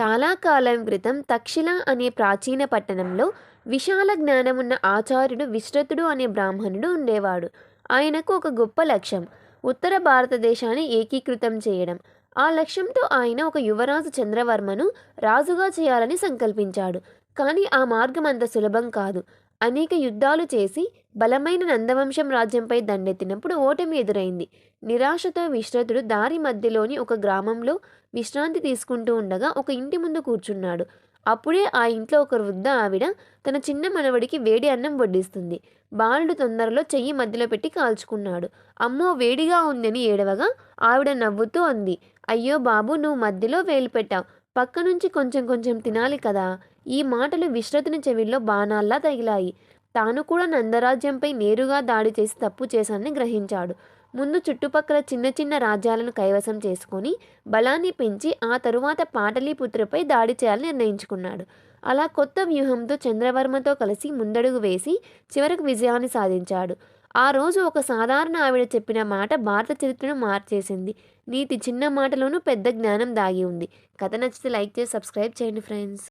చాలా కాలం క్రితం తక్షిల అనే ప్రాచీన పట్టణంలో విశాల జ్ఞానమున్న ఆచార్యుడు విశ్రతుడు అనే బ్రాహ్మణుడు ఉండేవాడు. ఆయనకు ఒక గొప్ప లక్ష్యం ఉత్తర భారతదేశాన్ని ఏకీకృతం చేయడం. ఆ లక్ష్యంతో ఆయన ఒక యువరాజు చంద్రవర్మను రాజుగా చేయాలని సంకల్పించాడు. కానీ ఆ మార్గం అంత సులభం కాదు. అనేక యుద్ధాలు చేసి బలమైన నందవంశం రాజ్యంపై దండెత్తినప్పుడు ఓటమి ఎదురైంది. నిరాశతో విశ్రతుడు దారి మధ్యలోని ఒక గ్రామంలో విశ్రాంతి తీసుకుంటూ ఉండగా ఒక ఇంటి ముందు కూర్చున్నాడు. అప్పుడే ఆ ఇంట్లో ఒక వృద్ధ ఆవిడ తన చిన్న మనవడికి వేడి అన్నం వడ్డిస్తుంది. బాలుడు తొందరలో చెయ్యి మధ్యలో పెట్టి కాల్చుకున్నాడు. అమ్మో వేడిగా ఉందని ఏడవగా ఆవిడ నవ్వుతూ అంది. అయ్యో బాబు నువ్వు మధ్యలో వేలు పెట్టావు. పక్క నుంచి కొంచెం కొంచెం తినాలి కదా. ఈ మాటలు విశ్రతుని చెవిలో బాణాల్లా తగిలాయి. తాను కూడా నందరాజ్యంపై నేరుగా దాడి చేసి తప్పు చేశానని గ్రహించాడు. ముందు చుట్టుపక్కల చిన్న చిన్న రాజ్యాలను కైవసం చేసుకొని బలాన్ని పెంచి ఆ తరువాత పాటలీపుత్రపై దాడి చేయాలని నిర్ణయించుకున్నాడు. అలా కొత్త వ్యూహంతో చంద్రవర్మతో కలిసి ముందడుగు వేసి చివరకు విజయాన్ని సాధించాడు. ఆ రోజు ఒక సాధారణ ఆవిడ చెప్పిన మాట భారత చరిత్రను మార్చేసింది. నీతి చిన్న మాటలోనూ పెద్ద జ్ఞానం దాగి ఉంది. కథ నచ్చితే లైక్ చేసి సబ్స్క్రైబ్ చేయండి ఫ్రెండ్స్.